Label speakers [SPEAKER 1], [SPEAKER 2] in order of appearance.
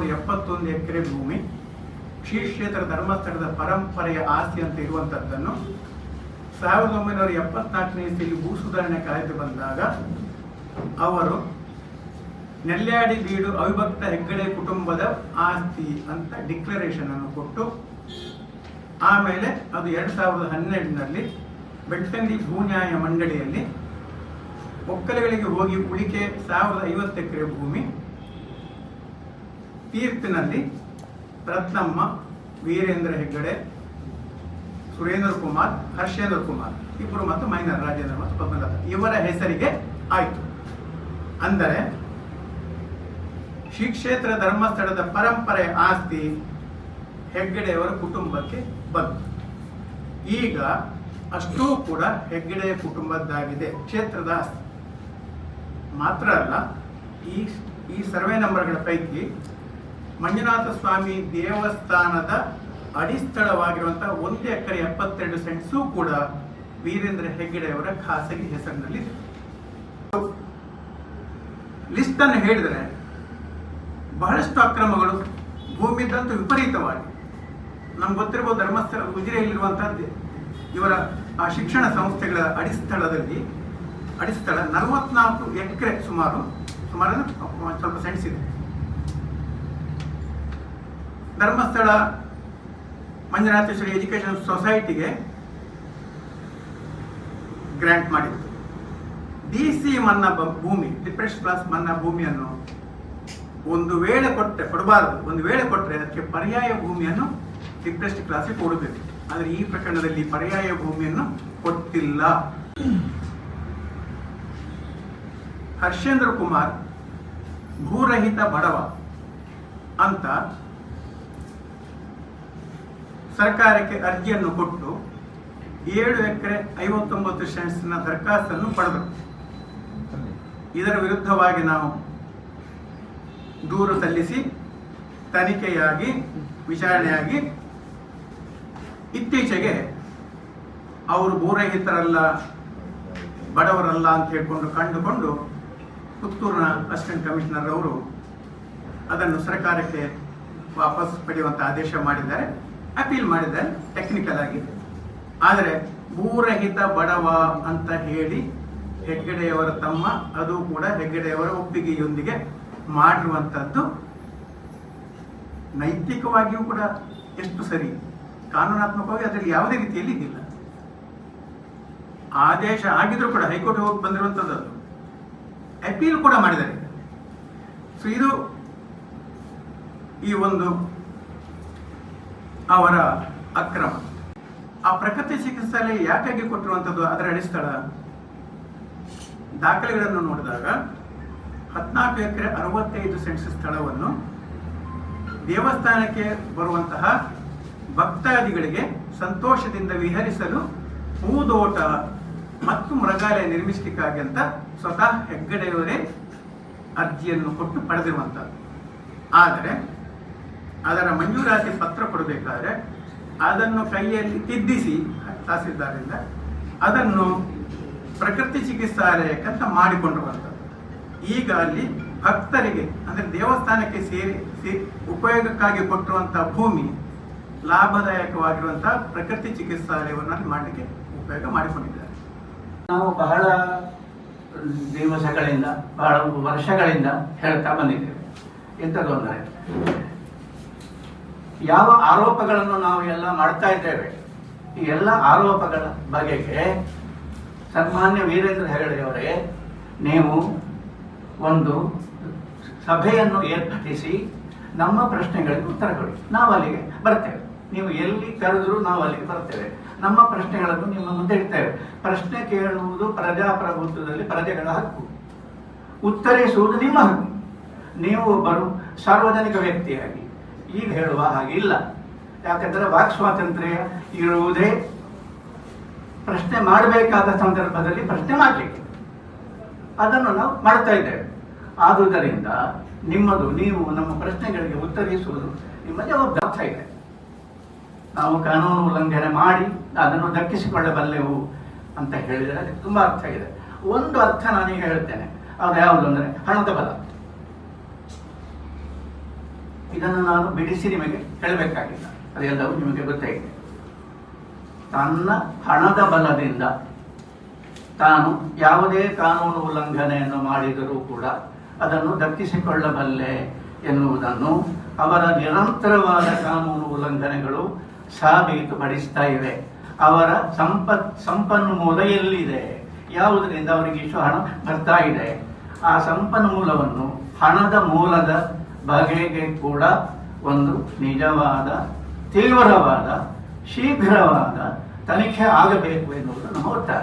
[SPEAKER 1] ಮುನ್ನೂರ ಎಪ್ಪತ್ತೊಂದು ಎಕರೆ ಭೂಮಿ ಶ್ರೀ ಕ್ಷೇತ್ರ ಧರ್ಮಸ್ಥಳದ ಪರಂಪರೆಯ ಆಸ್ತಿ ಅಂತ ಇರುವಂತದ್ದನ್ನು ಸಾವಿರದ ಒಂಬೈನೂರ ಎಪ್ಪತ್ನಾಲ್ಕನೇ ಇಸ್ವಿಯಲ್ಲಿ ಭೂ ಸುಧಾರಣೆ ಕಾಯ್ದೆ ಬಂದಾಗ ಅವರು ನೆಲ್ಯಾಡಿ ಬೀಡು ಅವಿಭಕ್ತ ಹೆಗ್ಗಡೆ ಕುಟುಂಬದ ಆಸ್ತಿ ಅಂತ ಡಿಕ್ಲರೇಷನ್ ಅನ್ನು ಕೊಟ್ಟು, ಆಮೇಲೆ ಅದು ಎರಡ್ ಸಾವಿರದ ಹನ್ನೆರಡರಲ್ಲಿ ಬೆಳ್ತಂಗಡಿ ಭೂನ್ಯಾಯ ಮಂಡಳಿಯಲ್ಲಿ ಒಕ್ಕಲಗಳಿಗೆ ಹೋಗಿ ಉಳಿಕೆ ಸಾವಿರದ ಐವತ್ತು ಎಕರೆ ಭೂಮಿ ತೀರ್ಪಿನಲ್ಲಿ ರತ್ನಮ್ಮ, ವೀರೇಂದ್ರ ಹೆಗ್ಗಡೆ, ಸುರೇಂದ್ರ ಕುಮಾರ್, ಹರ್ಷೇಂದ್ರ ಕುಮಾರ್ ಇಬ್ಬರು ಮತ್ತು ಮೈನರ್ ರಾಜೇಂದ್ರ ಮತ್ತು ಪದ್ಮನಾಥ ಇವರ ಹೆಸರಿಗೆ ಆಯಿತು. ಅಂದರೆ ಶ್ರೀ ಕ್ಷೇತ್ರ ಧರ್ಮಸ್ಥಳದ ಪರಂಪರೆ ಆಸ್ತಿ ಹೆಗ್ಗಡೆಯವರ ಕುಟುಂಬಕ್ಕೆ ಬಂತು. ಈಗ ಅಷ್ಟೂ ಕೂಡ ಹೆಗ್ಗಡೆಯ ಕುಟುಂಬದ್ದಾಗಿದೆ, ಕ್ಷೇತ್ರದ ಆಸ್ತಿ. ಮಾತ್ರ ಅಲ್ಲ, ಈ ಈ ಸರ್ವೆ ನಂಬರ್ಗಳ ಪೈಕಿ ಮಂಜುನಾಥ ಸ್ವಾಮಿ ದೇವಸ್ಥಾನದ ಅಡಿಸ್ಥಳವಾಗಿರುವಂತಹ ಒಂದು ಎಕರೆ ಎಪ್ಪತ್ತೆರಡು ಸೆಂಟ್ಸು ಕೂಡ ವೀರೇಂದ್ರ ಹೆಗ್ಗಡೆಯವರ ಖಾಸಗಿ ಹೆಸರಿನಲ್ಲಿ ಲಿಸ್ಟ್ ಅನ್ನು ಹೇಳಿದರೆ ಬಹಳಷ್ಟು ಅಕ್ರಮಗಳು ಭೂಮಿದಂತೂ ವಿಪರೀತವಾಗಿ. ನಮ್ಗೆ ಗೊತ್ತಿರುವ ಧರ್ಮಸ್ಥಳ ಉಜಿರೆಯಲ್ಲಿರುವಂತಹ ಇವರ, ಆ ಶಿಕ್ಷಣ ಸಂಸ್ಥೆಗಳ ಅಡಿಸ್ಥಳದಲ್ಲಿ, ಅಡಿಸ್ಥಳ ನಲವತ್ನಾಲ್ಕು ಎಕರೆ ಸುಮಾರು ಸುಮಾರು ಸ್ವಲ್ಪ ಸೆಂಟ್ಸ್ ಇದೆ. ಧರ್ಮಸ್ಥಳ ಮಂಜುನಾಥೇಶ್ವರಿ ಎಜುಕೇಶನ್ ಸೊಸೈಟಿಗೆ ಗ್ರ್ಯಾಂಟ್ ಮಾಡಿತ್ತು ಡಿ ಸಿ ಮನ್ನ ಭೂಮಿ ಡಿಪ್ರೆಸ್ ಕ್ಲಾಸ್ ಮನ್ನ ಭೂಮಿಯನ್ನು ಒಂದು ವೇಳೆ ಕೊಟ್ಟರೆ ಕೊಡಬಾರದು, ಒಂದು ವೇಳೆ ಕೊಟ್ಟರೆ ಅದಕ್ಕೆ ಪರ್ಯಾಯ ಭೂಮಿಯನ್ನು ಡಿಪ್ರೆಸ್ಡ್ ಕ್ಲಾಸಿಗೆ ಕೊಡಬೇಕು. ಆದರೆ ಈ ಪ್ರಕರಣದಲ್ಲಿ ಪರ್ಯಾಯ ಭೂಮಿಯನ್ನು ಕೊಟ್ಟಿಲ್ಲ. ಹರ್ಷೇಂದ್ರ ಕುಮಾರ್ ಭೂರಹಿತ ಬಡವ ಅಂತ ಸರ್ಕಾರಕ್ಕೆ ಅರ್ಜಿಯನ್ನು ಕೊಟ್ಟು ಏಳು ಎಕರೆ ಐವತ್ತೊಂಬತ್ತು ಸೆಂಟ್ಸ್ನ ದರಖಾಸ್ತನ್ನು ಪಡೆದರು. ಇದರ ವಿರುದ್ಧವಾಗಿ ನಾವು ದೂರು ಸಲ್ಲಿಸಿ ತನಿಖೆಯಾಗಿ, ವಿಚಾರಣೆಯಾಗಿ ಇತ್ತೀಚೆಗೆ ಅವರು ಭೂರಹಿತರಲ್ಲ, ಬಡವರಲ್ಲ ಅಂತ ಹೇಳ್ಕೊಂಡು ಕಂಡುಕೊಂಡು ಪುತ್ತೂರಿನ ಅಸಿಸ್ಟೆಂಟ್ ಕಮಿಷನರ್ ಅವರು ಅದನ್ನು ಸರ್ಕಾರಕ್ಕೆ ವಾಪಸ್ ಪಡೆಯುವಂಥ ಆದೇಶ ಮಾಡಿದ್ದಾರೆ. ಅಪೀಲ್ ಮಾಡಿದ್ದಾರೆ ಟೆಕ್ನಿಕಲ್ ಆಗಿ. ಆದರೆ, ಭೂರಹಿತ ಬಡವ ಅಂತ ಹೇಳಿ ಹೆಗ್ಗಡೆಯವರ ತಮ್ಮ, ಅದು ಕೂಡ ಹೆಗ್ಗಡೆಯವರ ಒಪ್ಪಿಗೆಯೊಂದಿಗೆ ಮಾಡಿರುವಂಥದ್ದು. ನೈತಿಕವಾಗಿಯೂ ಕೂಡ ಎಷ್ಟು ಸರಿ, ಕಾನೂನಾತ್ಮಕವಾಗಿ ಅದರಲ್ಲಿ ಯಾವುದೇ ರೀತಿಯಲ್ಲಿ ಇದಿಲ್ಲ. ಆದೇಶ ಆಗಿದ್ರು ಕೂಡ ಹೈಕೋರ್ಟ್ ಹೋಗಿ ಬಂದಿರುವಂಥದ್ದು ಅಪೀಲ್ ಕೂಡ ಮಾಡಿದ್ದಾರೆ. ಸೊ ಇದು ಈ ಒಂದು ಅವರ ಅಕ್ರಮ. ಆ ಪ್ರಕೃತಿ ಚಿಕಿತ್ಸಾಲಯ ಯಾಕಾಗಿ ಕೊಟ್ಟಿರುವಂಥದ್ದು ಅದರ ಅಡಿಸ್ಥಳ ದಾಖಲೆಗಳನ್ನು ನೋಡಿದಾಗ ಹದಿನಾಲ್ಕು ಎಕರೆ ಅರವತ್ತೈದು ಸೆಂಟ್ಸ್ ಸ್ಥಳವನ್ನು ದೇವಸ್ಥಾನಕ್ಕೆ ಬರುವಂತಹ ಭಕ್ತಾದಿಗಳಿಗೆ ಸಂತೋಷದಿಂದ ವಿಹರಿಸಲು ಹೂದೋಟ ಮತ್ತು ಮೃಗಾಲಯ ನಿರ್ಮಿಸಲಿಕ್ಕಾಗಿ ಅಂತ ಸ್ವತಃ ಹೆಗ್ಗಡೆಯವರೇ ಅರ್ಜಿಯನ್ನು ಕೊಟ್ಟು ಪಡೆದಿರುವಂಥದ್ದು. ಆದರೆ ಅದರ ಮಂಜೂರಾತಿ ಪತ್ರ ಕೊಡಬೇಕಾದ್ರೆ ಅದನ್ನು ಕೈಯಲ್ಲಿ ತಿದ್ದಿಸಿ ತಹಸೀಲ್ದಾರಿಂದ ಅದನ್ನು ಪ್ರಕೃತಿ ಚಿಕಿತ್ಸಾಲಯಕ್ಕಂತ ಮಾಡಿಕೊಂಡಿರುವಂಥದ್ದು ಈಗ ಅಲ್ಲಿ ಭಕ್ತರಿಗೆ, ಅಂದ್ರೆ ದೇವಸ್ಥಾನಕ್ಕೆ ಸೇರಿ ಉಪಯೋಗಕ್ಕಾಗಿ ಕೊಟ್ಟಿರುವಂತಹ ಭೂಮಿ ಲಾಭದಾಯಕವಾಗಿರುವಂತಹ ಪ್ರಕೃತಿ ಚಿಕಿತ್ಸಾಲಯವನ್ನು ಮಾಡಲಿಕ್ಕೆ ಉಪಯೋಗ ಮಾಡಿಕೊಂಡಿದ್ದಾರೆ.
[SPEAKER 2] ನಾವು ಬಹಳ ದಿವಸಗಳಿಂದ, ಬಹಳ ವರ್ಷಗಳಿಂದ ಹೇಳ್ತಾ ಬಂದಿದ್ದೇವೆ. ಎಂತ ಯಾವ ಆರೋಪಗಳನ್ನು ನಾವು ಎಲ್ಲ ಮಾಡ್ತಾ ಇದ್ದೇವೆ, ಈ ಎಲ್ಲ ಆರೋಪಗಳ ಬಗೆಗೆ ಸನ್ಮಾನ್ಯ ವೀರೇಂದ್ರ ಹೆಗಡೆಯವರೇ ನೀವು ಒಂದು ಸಭೆಯನ್ನು ಏರ್ಪಡಿಸಿ ನಮ್ಮ ಪ್ರಶ್ನೆಗಳಿಗೆ ಉತ್ತರ ಕೊಡಿ ನಾವು ಅಲ್ಲಿಗೆ ಬರ್ತೇವೆ. ನೀವು ಎಲ್ಲಿ ಕರೆದರೂ ನಾವು ಅಲ್ಲಿಗೆ ಬರ್ತೇವೆ. ನಮ್ಮ ಪ್ರಶ್ನೆಗಳನ್ನು ನಿಮ್ಮ ಮುಂದೆ ಇಡ್ತೇವೆ. ಪ್ರಶ್ನೆ ಕೇಳುವುದು ಪ್ರಜಾಪ್ರಭುತ್ವದಲ್ಲಿ ಪ್ರಜೆಗಳ ಹಕ್ಕು. ಉತ್ತರಿಸುವುದು ನಿಮ್ಮ ಹಕ್ಕು. ನೀವು ಒಬ್ಬರು ಸಾರ್ವಜನಿಕ ವ್ಯಕ್ತಿಯಾಗಿ ಈಗ ಹೇಳುವ ಹಾಗೆ ಇಲ್ಲ. ಯಾಕಂದ್ರೆ ವಾಕ್ ಸ್ವಾತಂತ್ರ್ಯ ಇರುವುದೇ ಪ್ರಶ್ನೆ ಮಾಡಬೇಕಾದ ಸಂದರ್ಭದಲ್ಲಿ ಪ್ರಶ್ನೆ ಮಾಡಲಿಕ್ಕೆ. ಅದನ್ನು ನಾವು ಮಾಡ್ತಾ ಇದ್ದೇವೆ. ಆದುದರಿಂದ ನಿಮ್ಮದು, ನೀವು ನಮ್ಮ ಪ್ರಶ್ನೆಗಳಿಗೆ ಉತ್ತರಿಸುವುದು ನಿಮ್ಮ ಜವಾಬ್ದಾರಿ ಇದೆ. ನಾವು ಕಾನೂನು ಉಲ್ಲಂಘನೆ ಮಾಡಿ ಅದನ್ನು ದಕ್ಕಿಸಿಕೊಳ್ಳಬಲ್ಲೆವು ಅಂತ ಹೇಳಿದರೆ ತುಂಬಾ ಅರ್ಥ ಇದೆ. ಒಂದು ಅರ್ಥ ನಾನೀಗ ಹೇಳ್ತೇನೆ. ಅದು ಯಾವುದು ಅಂದರೆ ಹಣದ ಬಲ. ಇದನ್ನು ನಾನು ಬಿಡಿಸಿ ನಿಮಗೆ ಹೇಳಬೇಕಾಗಿಲ್ಲ. ಅದೆಲ್ಲವೂ ನಿಮಗೆ ಗೊತ್ತೇ ಇದೆ. ತನ್ನ ಹಣದ ಬಲದಿಂದ ತಾನು ಯಾವುದೇ ಕಾನೂನು ಉಲ್ಲಂಘನೆಯನ್ನು ಮಾಡಿದರೂ ಕೂಡ ಅದನ್ನು ದಕ್ಕಿಸಿಕೊಳ್ಳಬಲ್ಲೆ ಎನ್ನುವುದನ್ನು ಅವರ ನಿರಂತರವಾದ ಕಾನೂನು ಉಲ್ಲಂಘನೆಗಳು ಸಾಬೀತುಪಡಿಸ್ತಾ ಇವೆ. ಅವರ ಸಂಪತ್ ಸಂಪನ್ಮೂಲ ಎಲ್ಲಿದೆ ಯಾವುದರಿಂದ ಅವರಿಗೆ ಇಷ್ಟು ಹಣ ಬರ್ತಾ ಇದೆ? ಆ ಸಂಪನ್ಮೂಲವನ್ನು ಹಣದ ಮೂಲದ ಬಗೆಗೆ ಕೂಡ ಒಂದು ನಿಜವಾದ ತೀವ್ರವಾದ ಶೀಘ್ರವಾದ ತನಿಖೆ ಆಗಬೇಕು ಎನ್ನುವುದು ನಮ್ಮ ಒತ್ತಾಯ.